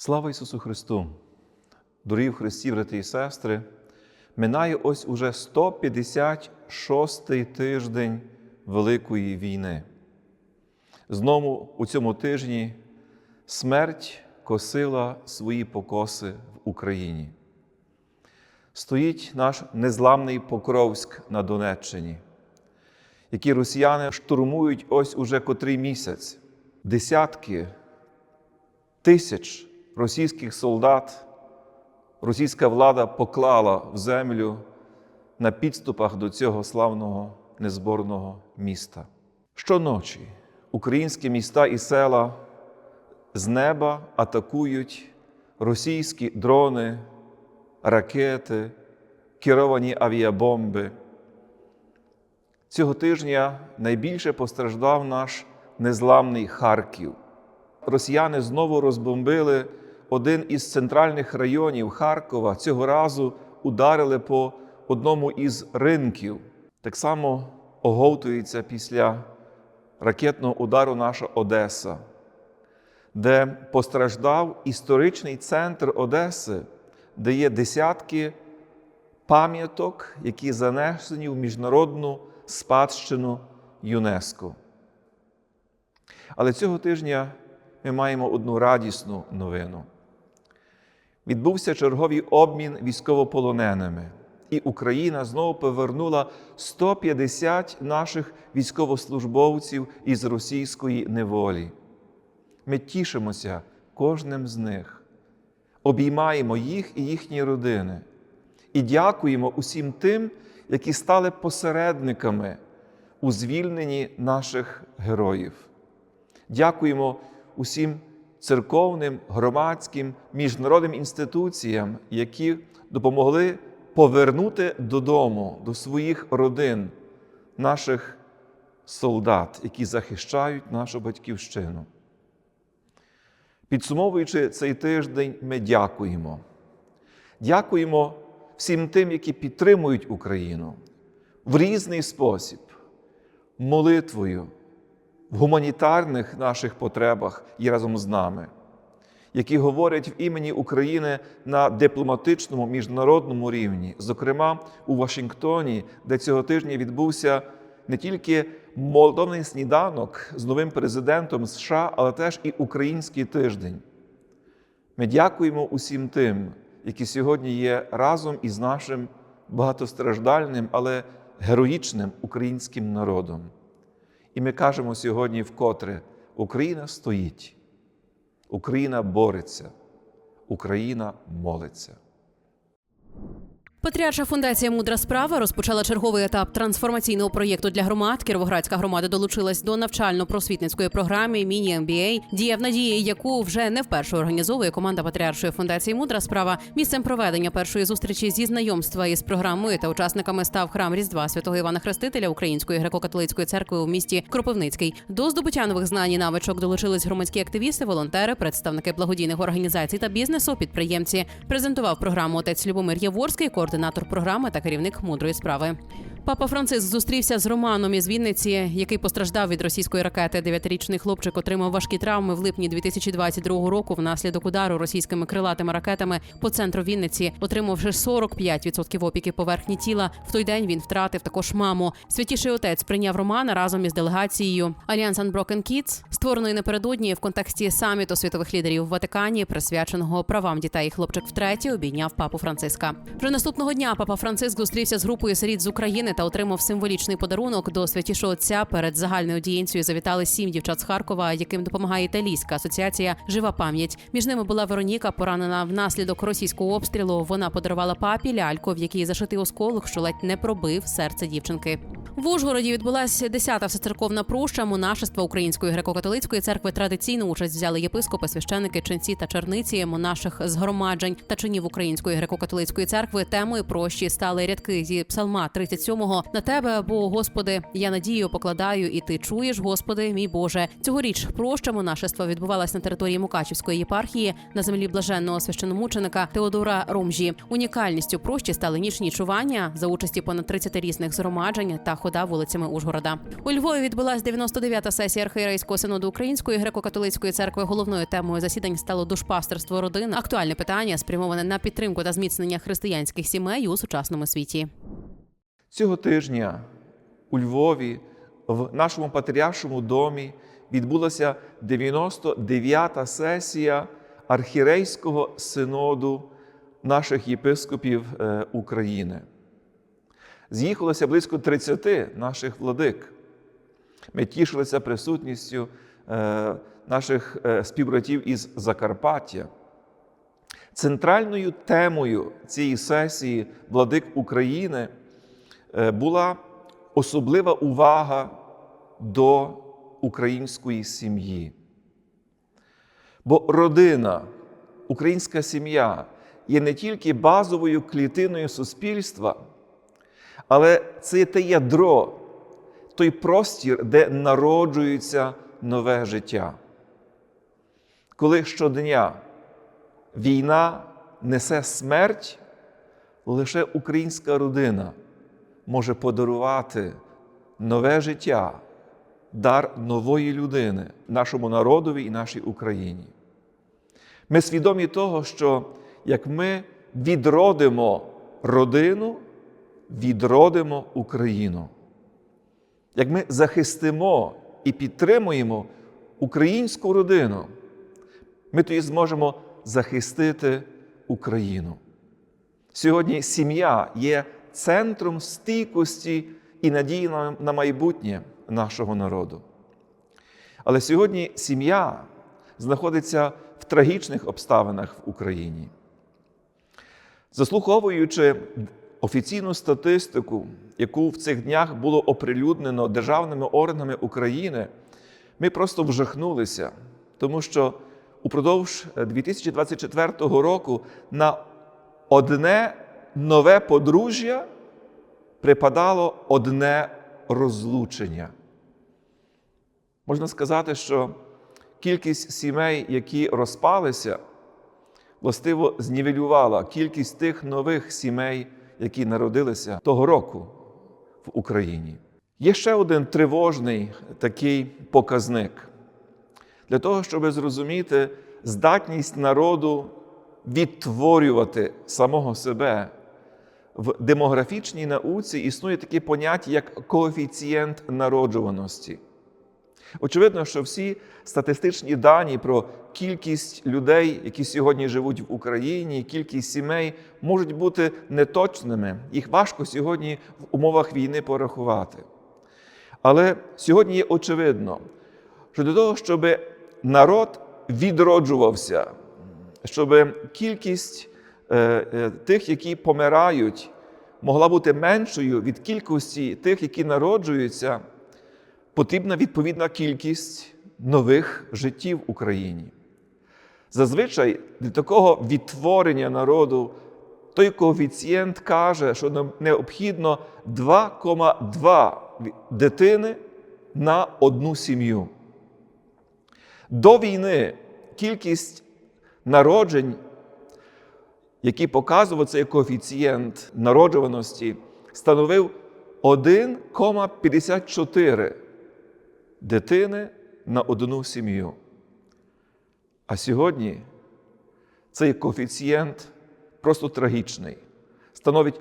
Слава Ісусу Христу! Дорогі в Христі, брати і сестри, минає ось уже 156-й тиждень Великої війни. Знову у цьому тижні смерть косила свої покоси в Україні. Стоїть наш незламний Покровськ на Донеччині, який росіяни штурмують ось уже котрий місяць. Десятки тисяч російських солдат російська влада поклала в землю на підступах до цього славного незборного міста. Щоночі українські міста і села з неба атакують російські дрони, ракети, керовані авіабомби. Цього тижня найбільше постраждав наш незламний Харків. Росіяни знову розбомбили один із центральних районів Харкова. Цього разу ударили по одному із ринків. Так само оговтується після ракетного удару наша Одеса, де постраждав історичний центр Одеси, де є десятки пам'яток, які занесені в міжнародну спадщину ЮНЕСКО. Але цього тижня ми маємо одну радісну новину. Відбувся черговий обмін військовополоненими, і Україна знову повернула 150 наших військовослужбовців із російської неволі. Ми тішимося кожним з них, обіймаємо їх і їхні родини і дякуємо усім тим, які стали посередниками у звільненні наших героїв. Дякуємо усім церковним, громадським, міжнародним інституціям, які допомогли повернути додому, до своїх родин наших солдат, які захищають нашу батьківщину. Підсумовуючи цей тиждень, ми дякуємо. Дякуємо всім тим, які підтримують Україну в різний спосіб, молитвою, в гуманітарних наших потребах і разом з нами, які говорять в імені України на дипломатичному міжнародному рівні, зокрема у Вашингтоні, де цього тижня відбувся не тільки молодовний сніданок з новим президентом США, але теж і український тиждень. Ми дякуємо усім тим, які сьогодні є разом із нашим багатостраждальним, але героїчним українським народом. І ми кажемо сьогодні вкотре: Україна стоїть, Україна бореться, Україна молиться. Патріарша фундація Мудра справа розпочала черговий етап трансформаційного проєкту для громад. Кіровоградська громада долучилась до навчально-просвітницької програми міні MBA, дія в надії, яку вже не вперше організовує команда Патріаршої фундації Мудра справа. Місцем проведення першої зустрічі зі знайомства із програмою та учасниками став храм Різдва святого Івана Хрестителя Української греко-католицької церкви у місті Кропивницький. До здобуття нових знань і навичок долучились громадські активісти, волонтери, представники благодійних організацій та бізнесу, підприємці. Презентував програму отець Любомир Яворський, координатор програми та керівник мудрої справи. Папа Франциск зустрівся з Романом із Вінниці, який постраждав від російської ракети. Дев'ятирічний хлопчик отримав важкі травми в липні 2022 року внаслідок удару російськими крилатими ракетами по центру Вінниці, отримавши 45% опіки поверхні тіла. В той день він втратив також маму. Святіший отець прийняв Романа разом із делегацією Альянс Unbroken Kids, створеної напередодні в контексті саміту світових лідерів в Ватикані, присвяченого правам дітей. Хлопчик втретє обійняв папу Франциска. Вже наступного дня папа Франциск зустрівся з групою сиріт з України та отримав символічний подарунок до святішого отця. Перед загальною дієнцією завітали сім дівчат з Харкова, яким допомагає італійська асоціація Жива пам'ять. Між ними була Вероніка, поранена внаслідок російського обстрілу. Вона подарувала папі ляльку, в якій зашитий осколок, що ледь не пробив серце дівчинки. В Ужгороді відбулася 10-та всецерковна проща монашества Української греко-католицької церкви. Традиційну участь взяли єпископи, священики, ченці та черниці монаших згромаджень та чинів Української греко-католицької церкви. Темою прощі стали рядки зі псалма 37-го. на тебе, бо Господи, я надію покладаю, і ти чуєш, Господи, мій Боже. Цьогоріч проща монашества відбувалась на території Мукачівської єпархії на землі блаженного священомученика Теодора Ромжі. Унікальністю прощі стали нічні чування за участі понад 30 різних згромаджень та хода вулицями Ужгорода. У Львові відбулась 99-та сесія архієрейського синоду Української греко-католицької церкви. Головною темою засідань стало душпастерство родин. Актуальне питання спрямоване на підтримку та зміцнення християнських сімей у сучасному світі. Цього тижня у Львові, в нашому патріаршому домі, відбулася 99-та сесія архірейського синоду наших єпископів е, України. З'їхалося близько 30 наших владик. Ми тішилися присутністю е, наших е, співбратів із Закарпаття. Центральною темою цієї сесії владик України е, була особлива увага до української сім'ї. Бо родина, українська сім'я є не тільки базовою клітиною суспільства, але це те ядро, той простір, де народжується нове життя. Коли щодня війна несе смерть, лише українська родина може подарувати нове життя, дар нової людини нашому народові і нашій Україні. Ми свідомі того, що як ми відродимо родину, відродимо Україну. Як ми захистимо і підтримуємо українську родину, ми тоді зможемо захистити Україну. Сьогодні сім'я є центром стійкості і надії на майбутнє нашого народу. Але сьогодні сім'я знаходиться в трагічних обставинах в Україні. Заслуховуючи офіційну статистику, яку в цих днях було оприлюднено державними органами України, ми просто вжахнулися, тому що упродовж 2024 року на одне нове подружжя припадало одне розлучення. Можна сказати, що кількість сімей, які розпалися, властиво знівелювала кількість тих нових сімей, які народилися того року в Україні. Є ще один тривожний такий показник. Для того, щоб зрозуміти здатність народу відтворювати самого себе. В демографічній науці існує таке поняття, як коефіцієнт народжуваності. Очевидно, що всі статистичні дані про кількість людей, які сьогодні живуть в Україні, кількість сімей, можуть бути неточними. Їх важко сьогодні в умовах війни порахувати. Але сьогодні є очевидно, що для того, щоб народ відроджувався, щоб кількість тих, які помирають, могла бути меншою від кількості тих, які народжуються, потрібна відповідна кількість нових життів в Україні. Зазвичай для такого відтворення народу той коефіцієнт каже, що нам необхідно 2,2 дитини на одну сім'ю. До війни кількість народжень, які показував цей коефіцієнт народжуваності, становив 1,54 дитини на одну сім'ю. А сьогодні цей коефіцієнт просто трагічний. Становить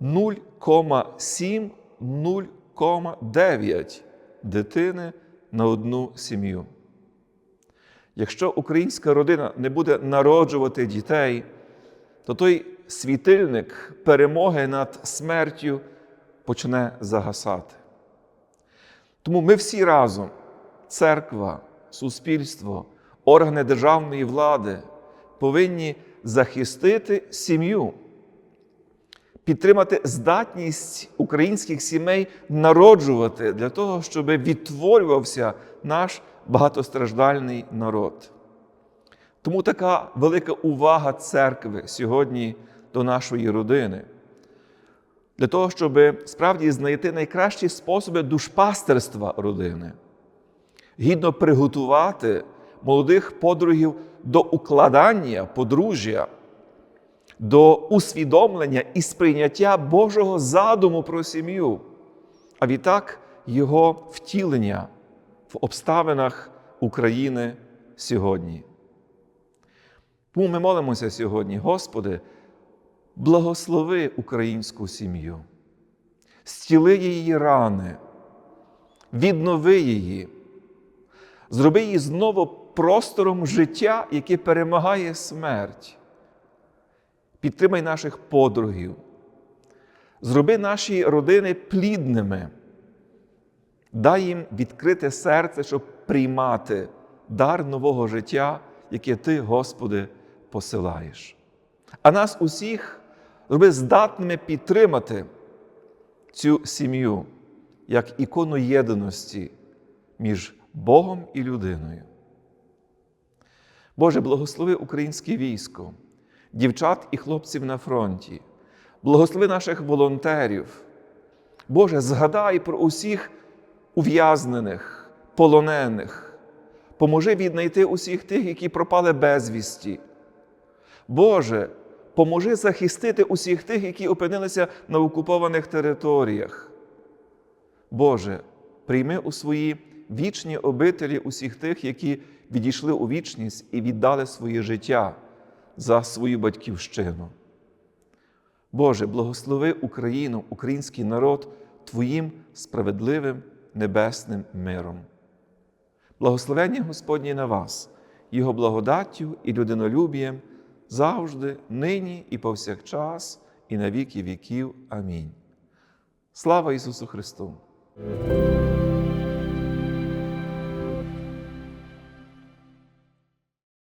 0,7-0,9 дитини на одну сім'ю. Якщо українська родина не буде народжувати дітей, то той світильник перемоги над смертю почне загасати. Тому ми всі разом, церква, суспільство, органи державної влади, повинні захистити сім'ю, підтримати здатність українських сімей народжувати для того, щоб відтворювався наш багатостраждальний народ. Тому така велика увага церкви сьогодні до нашої родини. Для того, щоб справді знайти найкращі способи душпастерства родини, гідно приготувати молодих подругів до укладання подружжя, до усвідомлення і сприйняття Божого задуму про сім'ю. а відтак Його втілення в обставинах України сьогодні. Тому ми молимося сьогодні, Господи, благослови українську сім'ю, зціли її рани, віднови її, зроби її знову простором життя, яке перемагає смерть. Підтримай наших подругів, зроби наші родини плідними, дай їм відкрите серце, щоб приймати дар нового життя, яке Ти, Господи, посилаєш. А нас усіх зроби здатними підтримати цю сім'ю як ікону єдності між Богом і людиною. Боже, благослови українське військо, дівчат і хлопців на фронті, благослови наших волонтерів. Боже, згадай про усіх ув'язнених, полонених, поможи віднайти усіх тих, які пропали безвісті. Боже, поможи захистити усіх тих, які опинилися на окупованих територіях. Боже, прийми у свої вічні обителі усіх тих, які відійшли у вічність і віддали своє життя за свою батьківщину. Боже, благослови Україну, український народ Твоїм справедливим небесним миром. Благословення Господнє на вас, Його благодаттю і людинолюбієм завжди, нині і повсякчас, і на віки віків. Амінь. Слава Ісусу Христу!